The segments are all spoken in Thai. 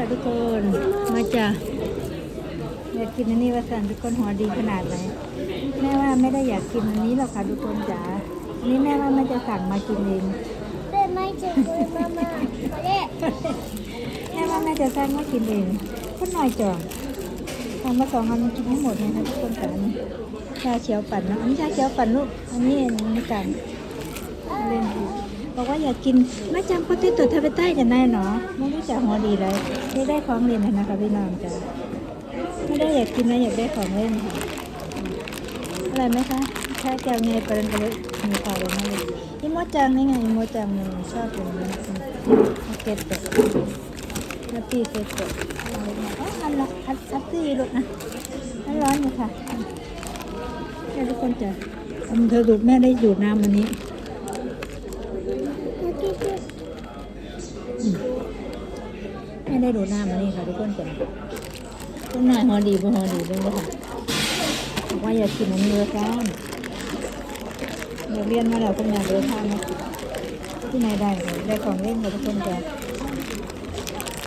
ค่ะทุกคน มาจ้ะอยากกินอันนี้ว่าสันทุกคนหัวดีขนาดไหนแม่ว่าไม่ได้อยากกินอันนี้หรอกค่ะทุกคนจ๋านี่แม่ว่าแม่จะสั่งมากินเองเป็ไม่จ็บเลมามาแม่ว่าแม่จะสั่งมากินเองก็หน่อยจ่องทำมาสองคำกินให้หมดเลยนะทุกคนจ๋าชาเขียวปั่นนะอันนี้ชาเขียวปั่นลูกอันนี้น้ำตาลเล่นอี บอกว่าอยากกินแม่จำโปเตโต้ทาเบต้กันได้เนาะไม่รู้จักหัวดีเลยได้ได้ของเล่นนะคะพี่น้องจ๋าไม่ได้อยากกินนะอยากได้ของเล่นค่ะอะไรไหมคะแค่แก้วเงยประเด็นไปเลยมีพอเลยนะเลยอีโมจังนี่ไงอีโมจังเนี่ยชอบอย่างนี้เก็ตโตะนาตีเก็ตโตะเอาเลยนะอ๋ออันละอันอันตีลูกนะอันร้อนอยู่ค่ะให้ทุกคนจะอมเธอดูดแม่ได้ดูดน้ำวันนี้ แม่ได้ดูดน้ำวันนี้ค่ะทุกคนจ้ะต้นหน่อยหอดีบ่หอดีด้วยค่ะว่าอย่ากินอันนี้เลยกันเดี๋ยวเรียนมาแล้วคุณอยากเลยทานนะที่ไหนได้ได้ของเล่นกับทุกคนจะ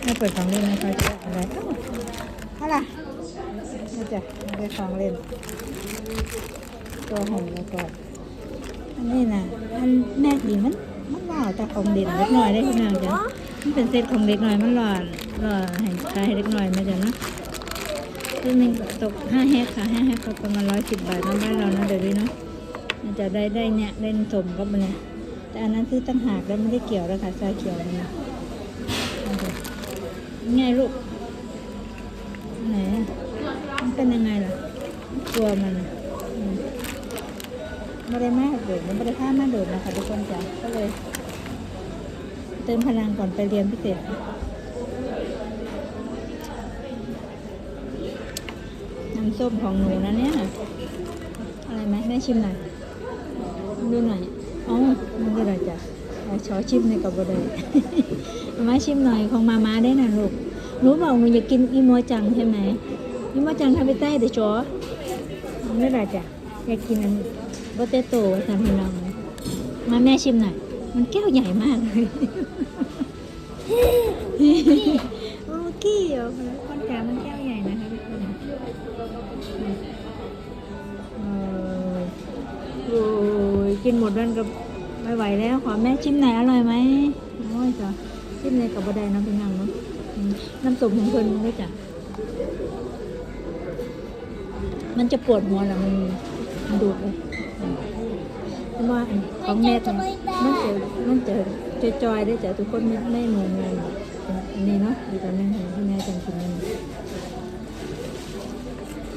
ไม่เปิดของเล่นนะคะจะอะไรอ้อะไรนี่จ้ะได้ของเล่น ตัวหงแล้วก็อันนี้นะอันแม่ดีมันมันหล่อแต่ของเด่นเล็กน้อยได้คุณนางจ้ะ มันเป็นเซตของเล็กหน้อยมันหล่อหล่อให้ขายให้เล็กหน้อยมาจ้ะเนาะที่หนึ่งตกห้าแฮกค่ะห้าแฮกก็ประมาณร้อยสิบบาทนะบ้านเรานะเดี๋ยวนี้เนาะมันจะได้ได้เนี่ยเล่นสมกับมันเนี่ยแต่อันนั้นซื้อตั้งหากแล้วไม่ได้เกี่ยวแล้วค่ะชาเขียวมันนะเอาดูไงลูกไหนมันเป็นยังไงล่ะตัวมันไม่ได้มากโดดมันไม่ได้ค่ามากโดดนะคะทุกคนจ้ะก็เลย เติมพลังก่อนไปเรียนพิเศษน้ำส้มของหนูนะเนี่ย อะไรไหมแม่ชิมหน่อยดูหน่อยอ๋อมันก็ได้จ้ะช้อชิมในกับบไดเอามาชิมหน่อยของมามาได้นะลูกหนูบอกหนูอยากกินอีโมจังใช่ไหมอีโมจังทำไปใต้เดี๋ยวจ้อไม่ได้จ้ะอยากกินอันโปเตโต้สามพี่น้องมาแม่ชิมหน่อย มันแก้วใหญ่มากเลยโอ้กี้เหรอคนจ๋ามันแก้วใหญ่นะคะทุกคนโอ้ยกินหมดนั่นก็ไม่ไหวแล้วขอแม่ชิมหน่อยอร่อยไหมโอ้ยจ้ะชิมเลยกับบะไดน้ำเป็นยังเนาะน้ำส้มของเพิ่นด้วยจ้ะมันจะปวดหัวแหละมันดูดเลย ว่าของแม่ทมันเจอมันเจอจอยได้จ้ะทุกคนไม่ไม่งงงงอันนี้เนาะอีกอันนึงที่แม่จังกินนี่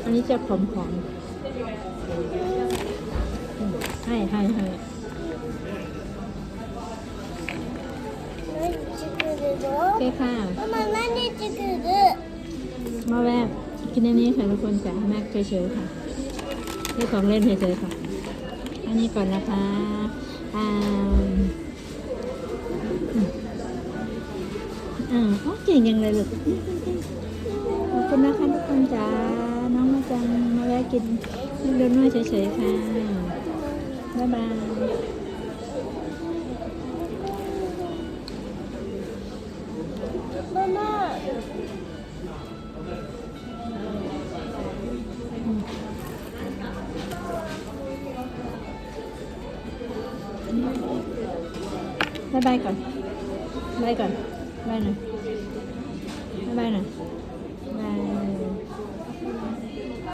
อันนี้จะผอมๆให้ให้ให้โอเคค่ะมาแม่จะกินมาแม่กินอันนี้ค่ะทุกคนจ้ะแม่เฉยๆค่ะนี่ของเล่นเฉยๆค่ะ อันนี้ก่อนนะคะอ่าอ่าโอ้เก่งยังเลยลูกขอบคุณนะคะทุกคนจ้าน้องมาจังมาแวะกินเดินน้อยเฉยๆค่ะ บ๊ายบาย บายก่อนบายก่อนบายหน่อยบายหน่อย